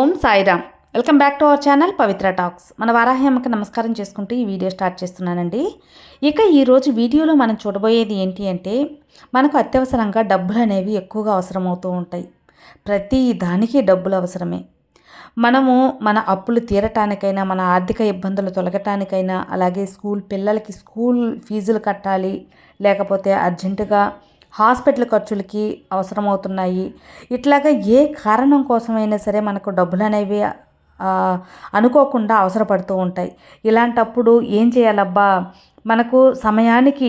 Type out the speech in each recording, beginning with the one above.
Om Sairam. Welcome back to our channel Pavitra talks. మన వారాహ్యమ్మకి నమస్కారం చేసుకుంటూ ఈ వీడియో స్టార్ట్ చేస్తున్నానండి. ఇక ఈరోజు వీడియోలో మనం చూడబోయేది ఏంటి అంటే మనకు అత్యవసరంగా డబ్బులు అనేవి ఎక్కువగా అవసరమవుతూ ఉంటాయి. ప్రతి దానికి డబ్బులు అవసరమే. మనము మన అప్పులు తీరటానికైనా మన ఆర్థిక ఇబ్బందులు తొలగటానికైనా అలాగే స్కూల్ పిల్లలకి స్కూల్ ఫీజులు కట్టాలి లేకపోతే అర్జెంటుగా హాస్పిటల్ ఖర్చులకి అవసరమవుతున్నాయి. ఇట్లాగా ఏ కారణం కోసమైనా సరే మనకు డబ్బులు అనేవి అనుకోకుండా అవసరపడుతూ ఉంటాయి. ఇలాంటప్పుడు ఏం చేయాలబ్బా? మనకు సమయానికి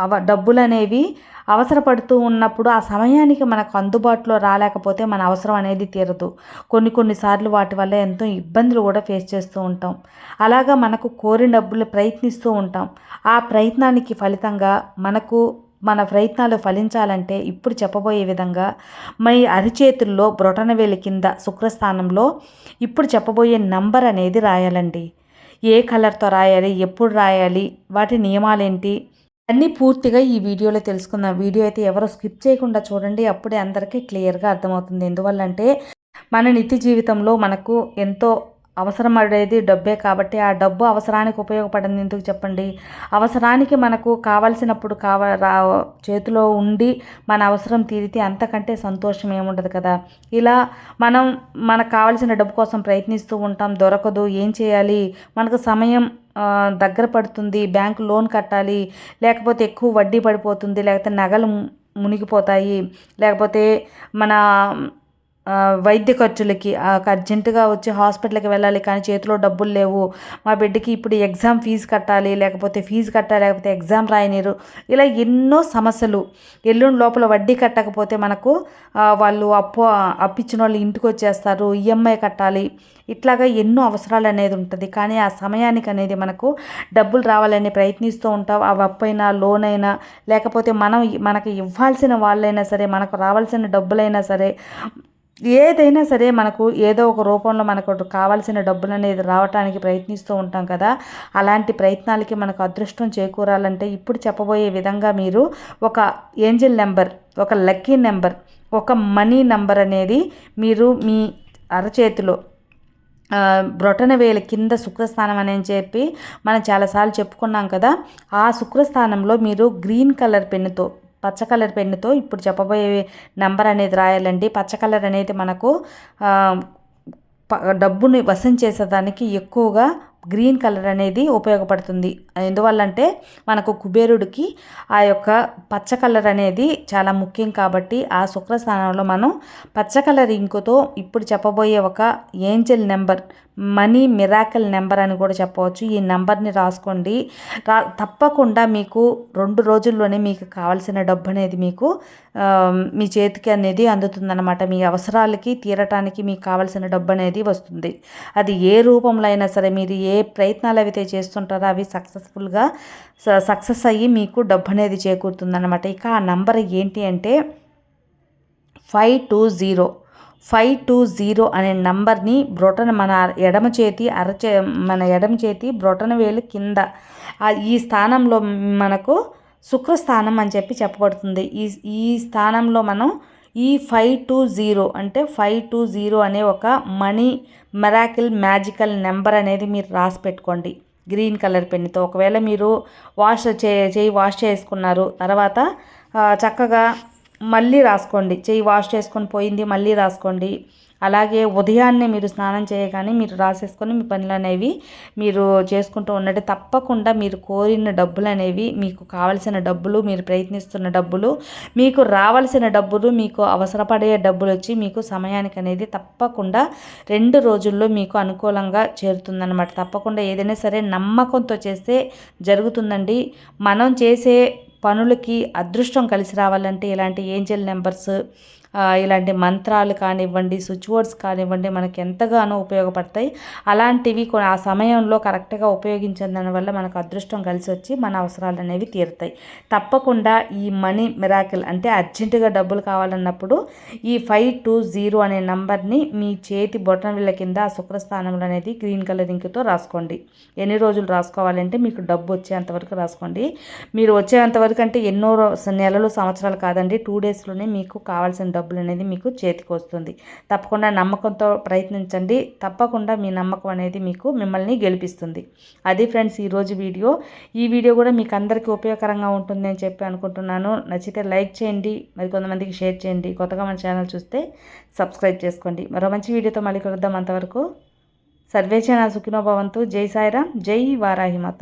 అవ డబ్బులు అనేవి అవసరపడుతూ ఉన్నప్పుడు ఆ సమయానికి మనకు అందుబాటులో రాలేకపోతే మన అవసరం అనేది తీరదు. కొన్ని కొన్నిసార్లు వాటి వల్ల ఎంతో ఇబ్బందులు కూడా ఫేస్ చేస్తూ ఉంటాం. అలాగా మనకు కోరిన డబ్బులు ప్రయత్నిస్తూ ఉంటాం. ఆ ప్రయత్నానికి ఫలితంగా మనకు మన ప్రయత్నాలు ఫలించాలంటే ఇప్పుడు చెప్పబోయే విధంగా మీ అరిచేతుల్లో బ్రొటనవేలి కింద శుక్రస్థానంలో ఇప్పుడు చెప్పబోయే నంబర్ అనేది రాయాలండి. ఏ కలర్తో రాయాలి ఎప్పుడు రాయాలి వాటి నియమాలేంటి అన్నీ పూర్తిగా ఈ వీడియోలో తెలుసుకుందాం. వీడియో అయితే ఎవరో స్కిప్ చేయకుండా చూడండి అప్పుడే అందరికీ క్లియర్గా అర్థమవుతుంది. ఎందువల్లంటే మన నిత్య జీవితంలో మనకు ఎంతో అవసరం అడేది డబ్బే కాబట్టి ఆ డబ్బు అవసరానికి ఉపయోగపడింది ఎందుకు చెప్పండి? అవసరానికి మనకు కావలసినప్పుడు కావ రా చేతిలో ఉండి మన అవసరం తీరితే అంతకంటే సంతోషం ఏముండదు కదా? ఇలా మనం మనకు కావలసిన డబ్బు కోసం ప్రయత్నిస్తూ ఉంటాం. దొరకదు. ఏం చేయాలి? మనకు సమయం దగ్గర పడుతుంది. బ్యాంకు లోన్ కట్టాలి. లేకపోతే ఎక్కువ వడ్డీ పడిపోతుంది. లేకపోతే నగలు మునిగిపోతాయి. లేకపోతే మన వైద్య ఖర్చులకి అర్జెంటుగా వచ్చి హాస్పిటల్కి వెళ్ళాలి కానీ చేతిలో డబ్బులు లేవు. మా బిడ్డకి ఇప్పుడు ఎగ్జామ్ ఫీజు కట్టాలి లేకపోతే ఫీజు కట్టాలి లేకపోతే ఎగ్జామ్ రాయనీరు ఇలా ఎన్నో సమస్యలు. ఎల్లుండి లోపల వడ్డీ కట్టకపోతే మనకు వాళ్ళు అప్పు అప్పిచ్చిన వాళ్ళు ఇంటికి వచ్చేస్తారు ఈఎంఐ కట్టాలి. ఇట్లాగా ఎన్నో అవసరాలు అనేది ఉంటుంది. కానీ ఆ సమయానికి అనేది మనకు డబ్బులు రావాలని ప్రయత్నిస్తూ ఉంటాం. ఆ అప్పైనా లోన్ అయినా లేకపోతే మనం మనకి ఇవ్వాల్సిన వాళ్ళైనా సరే మనకు రావాల్సిన డబ్బులైనా సరే ఏదైనా సరే మనకు ఏదో ఒక రూపంలో మనకు కావాల్సిన డబ్బులు అనేది రావడానికి ప్రయత్నిస్తూ ఉంటాం కదా. అలాంటి ప్రయత్నాలకి మనకు అదృష్టం చేకూరాలంటే ఇప్పుడు చెప్పబోయే విధంగా మీరు ఒక ఏంజిల్ నెంబర్ ఒక లక్కీ నెంబర్ ఒక మనీ నెంబర్ అనేది మీరు మీ అరచేతిలో బ్రొటన వేలు కింద శుక్రస్థానం అని చెప్పి మనం చాలాసార్లు చెప్పుకున్నాం కదా. ఆ శుక్రస్థానంలో మీరు గ్రీన్ కలర్ పెన్నుతో పచ్చ కలర్ పెన్నుతో ఇప్పుడు చెప్పబోయే నెంబర్ అనేది రాయాలండి. పచ్చ కలర్ అనేది మనకు డబ్బుని వశం చేసేదానికి ఎక్కువగా గ్రీన్ కలర్ అనేది ఉపయోగపడుతుంది. ఎందువల్లంటే మనకు కుబేరుడికి ఆ యొక్క పచ్చ కలర్ అనేది చాలా ముఖ్యం కాబట్టి ఆ శుక్రస్థానంలో మనం పచ్చ కలర్ ఇంకుతో ఇప్పుడు చెప్పబోయే ఒక angel number money miracle number అని కూడా చెప్పవచ్చు. ఈ నెంబర్ని రాసుకోండి. రా తప్పకుండా మీకు రెండు రోజుల్లోనే మీకు కావాల్సిన డబ్బు అనేది మీకు మీ చేతికి అనేది అందుతుందన్నమాట. మీ అవసరాలకి తీరటానికి మీకు కావాల్సిన డబ్బు అనేది వస్తుంది. అది ఏ రూపంలో అయినా సరే మీరు ఏ ఏ ప్రయత్నాలు అయితే చేస్తుంటారో అవి సక్సెస్ఫుల్గా సక్సెస్ అయ్యి మీకు డబ్బు అనేది చేకూరుతుందన్నమాట. ఇక ఆ నంబర్ ఏంటి అంటే five two zero five two zero అనే నంబర్ని బ్రొటన మన ఎడమ చేతి అరచే మన ఎడమ చేతి బ్రొటన వేలు కింద ఈ స్థానంలో మనకు శుక్రస్థానం అని చెప్పి చెప్పబడుతుంది. ఈ ఈ స్థానంలో మనం ఈ ఫైవ్ టూ జీరో అంటే ఫైవ్ టూ జీరో అనే ఒక మనీ మెరాకిల్ మ్యాజికల్ నెంబర్ అనేది మీరు రాసి పెట్టుకోండి. గ్రీన్ కలర్ పెన్నుతో. ఒకవేళ మీరు వాష్ చే చేయి వాష్ చేసుకున్నారు. తర్వాత చక్కగా మళ్ళీ రాసుకోండి. చెయ్యి వాష్ చేసుకొని పోయింది మళ్ళీ రాసుకోండి. అలాగే ఉదయాన్నే మీరు స్నానం చేయగానే మీరు రాసేసుకొని మీ పనులు అనేవి మీరు చేసుకుంటూ ఉన్నట్టు తప్పకుండా మీరు కోరిన డబ్బులు అనేవి మీకు కావలసిన డబ్బులు మీరు ప్రయత్నిస్తున్న డబ్బులు మీకు రావాల్సిన డబ్బులు మీకు అవసరపడే డబ్బులు వచ్చి మీకు సమయానికి అనేది తప్పకుండా రెండు రోజుల్లో మీకు అనుకూలంగా చేరుతుందన్నమాట. తప్పకుండా ఏదైనా సరే నమ్మకంతో చేస్తే జరుగుతుందండి. మనం చేసే పనులకి అదృష్టం కలిసి రావాలంటే ఇలాంటి ఏంజల్ నెంబర్స్ ఇలాంటి మంత్రాలు కానివ్వండి స్విచ్ బోర్డ్స్ కానివ్వండి మనకి ఎంతగానో ఉపయోగపడతాయి. అలాంటివి ఆ సమయంలో కరెక్ట్గా ఉపయోగించిన దానివల్ల మనకు అదృష్టం కలిసి వచ్చి మన అవసరాలు అనేవి తీరుతాయి. తప్పకుండా ఈ మనీ మిరాకిల్ అంటే అర్జెంటుగా డబ్బులు కావాలన్నప్పుడు ఈ ఫైవ్ టూ జీరో అనే నంబర్ని మీ చేతి బొటనవిళ్ళ కింద ఆ శుక్రస్థానంలో అనేది గ్రీన్ కలర్ ఇంకుతో రాసుకోండి. ఎన్ని రోజులు రాసుకోవాలంటే మీకు డబ్బు వచ్చేంతవరకు రాసుకోండి. మీరు వచ్చేంతవరకు అంటే ఎన్నో నెలలు సంవత్సరాలు కాదండి టూ డేస్లోనే మీకు కావాల్సిన డబ్బులు అనేది మీకు చేతికి వస్తుంది తప్పకుండా నమ్మకంతో ప్రయత్నించండి. తప్పకుండా మీ నమ్మకం అనేది మీకు మిమ్మల్ని గెలిపిస్తుంది. అది ఫ్రెండ్స్ ఈరోజు వీడియో. ఈ వీడియో కూడా మీకు అందరికీ ఉపయోగకరంగా ఉంటుంది అని చెప్పి అనుకుంటున్నాను. నచ్చితే లైక్ చేయండి. మరి కొంతమందికి షేర్ చేయండి. కొత్తగా మన ఛానల్ చూస్తే సబ్స్క్రైబ్ చేసుకోండి. మరో మంచి వీడియోతో మళ్ళీ కలుద్దాం అంతవరకు. సర్వేచన సుఖినోభవంతు జై సాయిరామ్. జై వారాహిమాత.